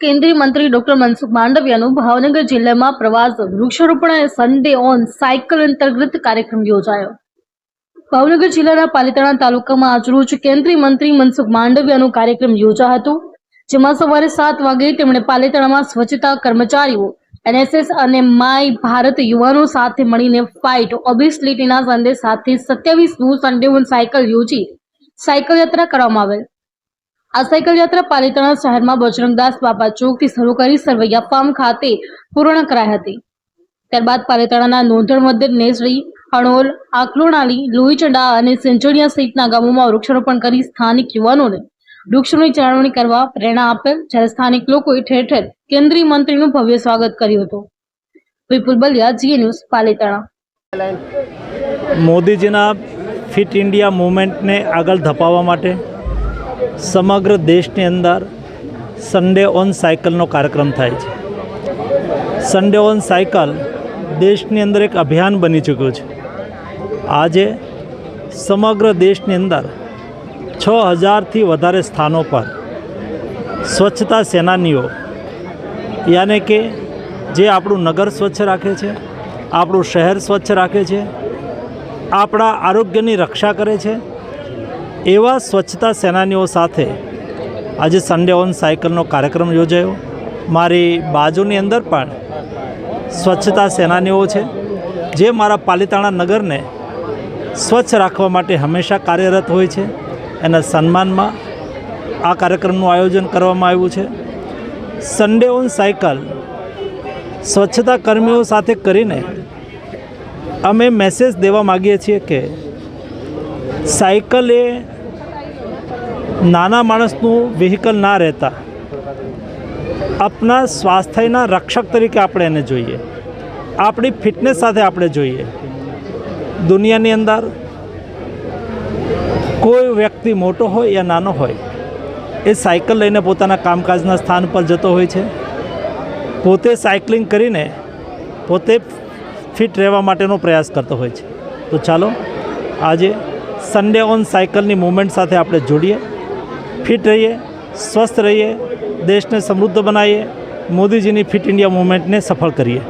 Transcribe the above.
કેન્દ્રીય મંત્રી ડોક્ટર મનસુખ માંડવિયાનું ભાવનગર જિલ્લામાં પ્રવાસ વૃક્ષારોપણ અને સન્ડે ઓન સાયકલ અંતર્ગત કાર્યક્રમ યોજાયો. ભાવનગર જિલ્લાના પાલિતાણા તાલુકામાં આજરોજ કેન્દ્રીય મંત્રી મનસુખ માંડવિયાનો કાર્યક્રમ યોજાયો હતો, જેમાં સવારે સાત વાગે તેમણે પાલિતાણામાં સ્વચ્છતા કર્મચારીઓ, એનએસએસ અને માય ભારત યુવાનો સાથે મળીને ફાઇટ ઓબિસિટીના સંદેશ સાથે સત્યાવીસમું સન્ડે ઓન સાયકલ યોજી સાયકલ યાત્રા કરવામાં આવેલ. આ સાયકલ યાત્રા પાલિતાણા શહેરમાં બજરંગદાસ બાપા ચોકથી શરૂ કરી સરવૈયા ફાર્મ ખાતે પૂર્ણ કરાઈ હતી. ત્યારબાદ પાલિતાણાના નોંધણ મધ્ય નેસડી, હણોલ, આકલોણાલી, લોહીચંડા અને સેંચોડિયા સહિતના ગામોમાં વૃક્ષારોપણ કરી સ્થાનિક યુવાનોને વૃક્ષોની જાળવણી કરવા પ્રેરણા આપેલ જ્યારે સ્થાનિક લોકોએ ઠેર ઠેર કેન્દ્રીય મંત્રીનું ભવ્ય સ્વાગત કર્યું હતું. વિપુલ બલિયા જીએ ન્યૂઝ, પાલિતાણા. મોદીજીના ફિટ ઇન્ડિયા મુવમેન્ટને આગળ ધપાવવા માટે સમગ્ર દેશની અંદર સન્ડે ઓન સાયકલનો કાર્યક્રમ થાય છે. સન્ડે ઓન સાયકલ દેશની અંદર એક અભિયાન બની ચૂક્યું છે. આજે સમગ્ર દેશની અંદર છ હજારથી વધારે સ્થાનો પર સ્વચ્છતા સેનાનીઓ, યાને કે જે આપણું નગર સ્વચ્છ રાખે છે, આપણું શહેર સ્વચ્છ રાખે છે, આપણા આરોગ્યની રક્ષા કરે છે એવા સ્વચ્છતા સેનાનીઓ સાથે આજે સન્ડે ઓન સાયકલનો કાર્યક્રમ યોજાયો. મારી બાજુની અંદર પણ સ્વચ્છતા સેનાનીઓ છે, જે મારા પાલિતાણા નગરને સ્વચ્છ રાખવા માટે હંમેશા કાર્યરત હોય છે એના સન્માનમાં આ કાર્યક્રમનું આયોજન કરવામાં આવ્યું છે. સન્ડે ઓન સાયકલ સ્વચ્છતા કર્મીઓ સાથે કરીને અમે મેસેજ દેવા માગીએ છીએ કે સાયકલ એ નાના માણસનું વ્હીકલ ના રહેતા. આપણા સ્વાસ્થ્યના રક્ષક તરીકે આપણે એને જોઈએ. આપણી ફિટનેસ સાથે આપણે જોઈએ. દુનિયાની અંદર કોઈ વ્યક્તિ મોટો હોય યા નાનો હોય, એ સાયકલ લઈને પોતાના કામકાજના સ્થાન પર જતો હોય છે. પોતે સાયકલિંગ કરીને પોતે ફિટ રહેવા માટેનો પ્રયાસ કરતો હોય છે. તો ચાલો, આજે સન્ડે ઓન સાયકલની મૂવમેન્ટ સાથે આપણે જોડીએ. ફિટ રહીએ સ્વસ્થ રહીએ દેશને સમૃદ્ધ બનાવીએ મોદીજીની ફિટ ઇન્ડિયા મૂવમેન્ટને સફળ કરીએ.